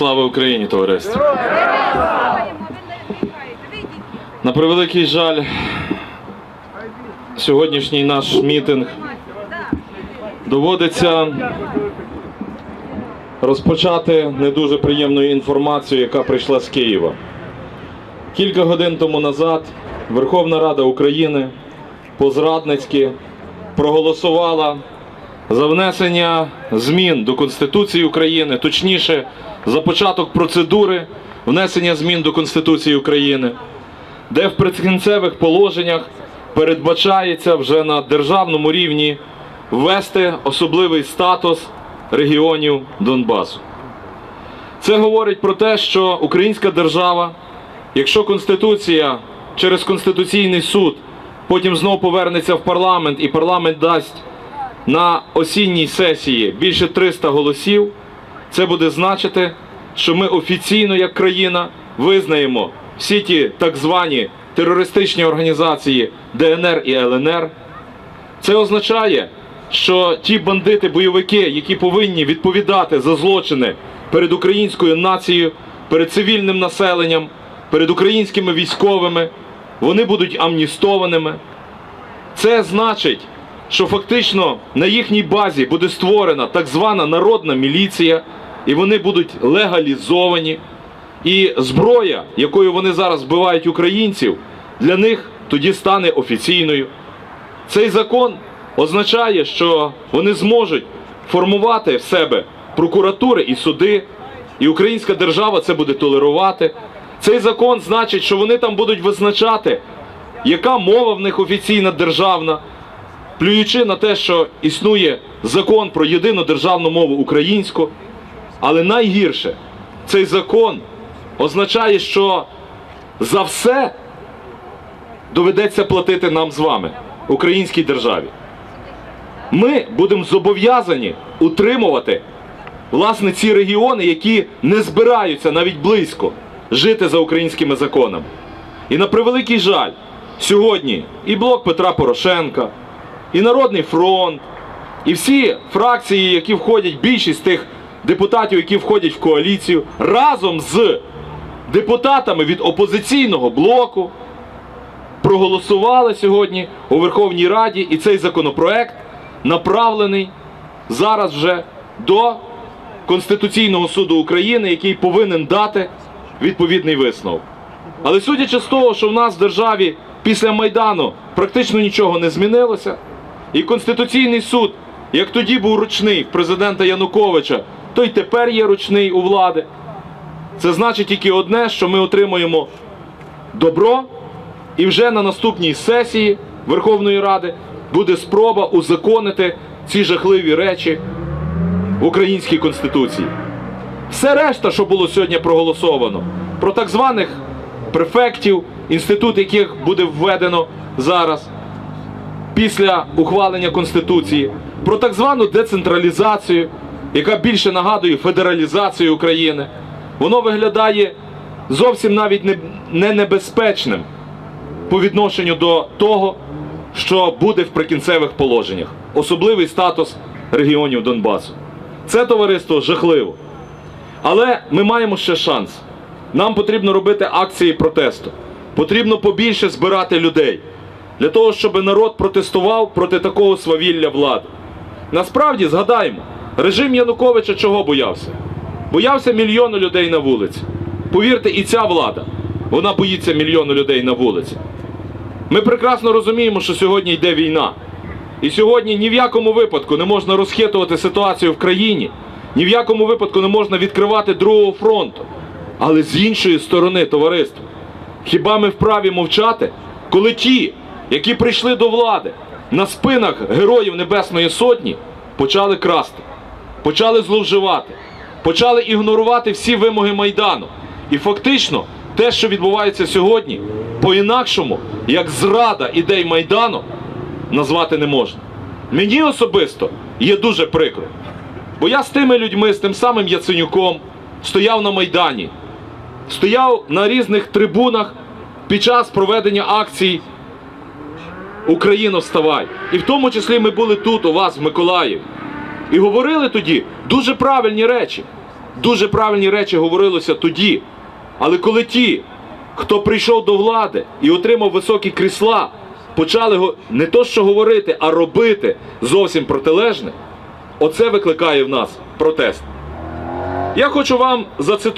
Слава Україні, товариство! На превеликий жаль, сьогоднішній наш мітинг доводиться розпочати не дуже приємною інформацією, яка прийшла з Києва. Кілька годин тому назад Верховна Рада України по-зрадницьки проголосувала за внесення змін до Конституції України, точніше, за початок процедури внесення змін до Конституції України, де в прикінцевих положеннях передбачається вже на державному рівні ввести особливий статус регіонів Донбасу. Це говорить про те, що українська держава, якщо Конституція через Конституційний суд потім знову повернеться в парламент і парламент дасть на осінній сесії більше 300 голосів, це буде значити, що ми офіційно як країна визнаємо всі ті так звані терористичні організації ДНР і ЛНР. Це означає, що ті бандити-бойовики, які повинні відповідати за злочини перед українською нацією, перед цивільним населенням, перед українськими військовими, вони будуть амністованими. Це значить, що фактично на їхній базі буде створена так звана народна міліція, і вони будуть легалізовані. І зброя, якою вони зараз вбивають українців, для них тоді стане офіційною. Цей закон означає, що вони зможуть формувати в себе прокуратури і суди, і українська держава це буде толерувати. Цей закон значить, що вони там будуть визначати, яка мова в них офіційна державна, плюючи на те, що існує закон про єдину державну мову українську. Але найгірше, цей закон означає, що за все доведеться платити нам з вами, українській державі. Ми будемо зобов'язані утримувати власне ці регіони, які не збираються навіть близько жити за українськими законами. І на превеликий жаль, сьогодні і блок Петра Порошенка, і Народний фронт, і всі фракції, які входять, більшість тих депутатів, які входять в коаліцію, разом з депутатами від опозиційного блоку проголосували сьогодні у Верховній Раді, і цей законопроект направлений зараз вже до Конституційного суду України, який повинен дати відповідний висновок. Але судячи з того, що в нас в державі після Майдану практично нічого не змінилося, і Конституційний суд, як тоді був ручний президента Януковича, то й тепер є ручний у влади. Це значить тільки одне, що ми отримуємо добро, і вже на наступній сесії Верховної Ради буде спроба узаконити ці жахливі речі в українській конституції. Все решта, що було сьогодні проголосовано, про так званих префектів, інститут яких буде введено зараз після ухвалення Конституції, про так звану децентралізацію, яка більше нагадує федералізацію України, воно виглядає зовсім навіть не, не небезпечним по відношенню до того, що буде в прикінцевих положеннях, особливий статус регіонів Донбасу. Це товариство жахливо. Але ми маємо ще шанс. Нам потрібно робити акції протесту. Потрібно побільше збирати людей для того, щоб народ протестував проти такого свавілля влади. Насправді, згадаємо, режим Януковича чого боявся? Боявся мільйону людей на вулиці. Повірте, і ця влада, вона боїться мільйону людей на вулиці. Ми прекрасно розуміємо, що сьогодні йде війна. І сьогодні ні в якому випадку не можна розхитувати ситуацію в країні, ні в якому випадку не можна відкривати другого фронту. Але з іншої сторони, товариство, хіба ми вправі мовчати, коли ті, які прийшли до влади на спинах героїв Небесної Сотні, почали красти, почали зловживати, почали ігнорувати всі вимоги Майдану. І фактично те, що відбувається сьогодні, по-інакшому, як зрада ідей Майдану, назвати не можна. Мені особисто є дуже прикро. Бо я з тими людьми, з тим самим Яценюком, стояв на Майдані, стояв на різних трибунах під час проведення акцій Україна вставай. І в тому числі ми були тут, у вас, в Миколаєві. І говорили тоді дуже правильні речі. Дуже правильні речі говорилося тоді. Але коли ті, хто прийшов до влади і отримав високі крісла, почали не то що говорити, а робити зовсім протилежне, оце викликає в нас протест. Я хочу вам зацитувати.